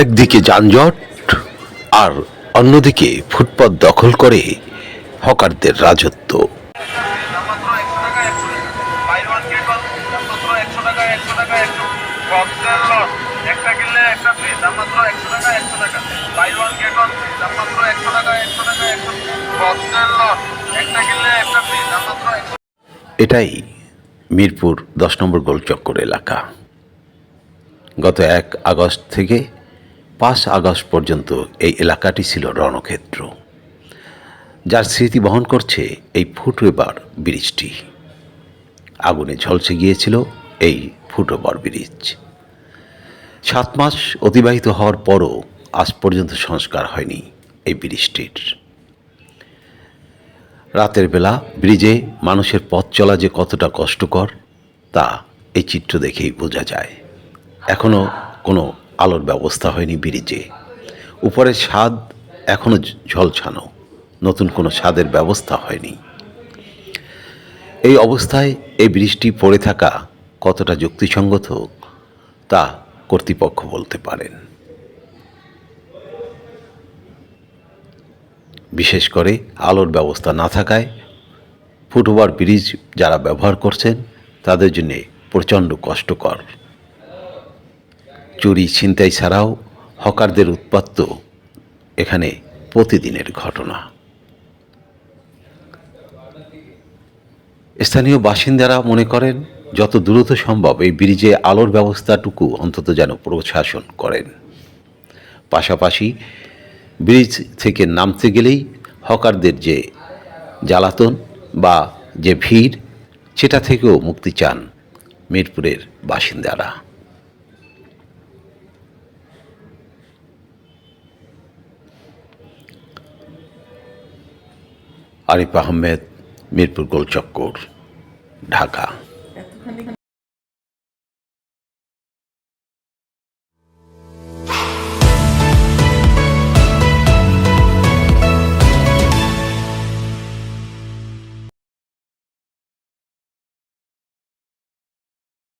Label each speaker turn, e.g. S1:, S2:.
S1: একদিকে যানজট আর অন্যদিকে ফুটপাত দখল করে হকারদের রাজত্ব। এটাই মিরপুর দশ নম্বর গোলচক্কর এলাকা। গত এক আগস্ট থেকে পাঁচ আগস্ট পর্যন্ত এই এলাকাটি ছিল রণক্ষেত্র, যার স্মৃতি বহন করছে এই ফুটওভার ব্রিজটি। আগুনে ঝলসে গিয়েছিল এই ফুটওভার ব্রিজ। সাত মাস অতিবাহিত হওয়ার পরও আজ পর্যন্ত সংস্কার হয়নি এই ব্রিজটির। রাতের বেলা ব্রিজে মানুষের পথ চলা যে কতটা কষ্টকর, তা এই চিত্র দেখেই বোঝা যায়। এখনও কোনো আলোর ব্যবস্থা হয়নি ব্রিজে। উপরের স্বাদ এখনও ঝলছানো। নতুন কোনো স্বাদের ব্যবস্থা হয়নি। এই অবস্থায় এই ব্রিজটি পড়ে থাকা কতটা যুক্তিসঙ্গত তা কর্তৃপক্ষ বলতে পারেন। বিশেষ করে আলোর ব্যবস্থা না থাকায় ফুটওভার ব্রিজ যারা ব্যবহার করছেন, তাদের জন্যে প্রচণ্ড কষ্টকর। চুরি ছিনতাই ছাড়াও হকারদের উৎপাত্ত এখানে প্রতিদিনের ঘটনা। স্থানীয় বাসিন্দারা মনে করেন, যত দ্রুত সম্ভব এই ব্রিজে আলোর ব্যবস্থাটুকু অন্তত যেন প্রশাসন করেন। পাশাপাশি ব্রিজ থেকে নামতে গেলেই হকারদের যে জ্বালাতন বা যে ভিড়, সেটা থেকেও মুক্তি চান মিরপুরের বাসিন্দারা। আরিফ আহমেদ মিরপুর গোলচক্কর ঢাকা।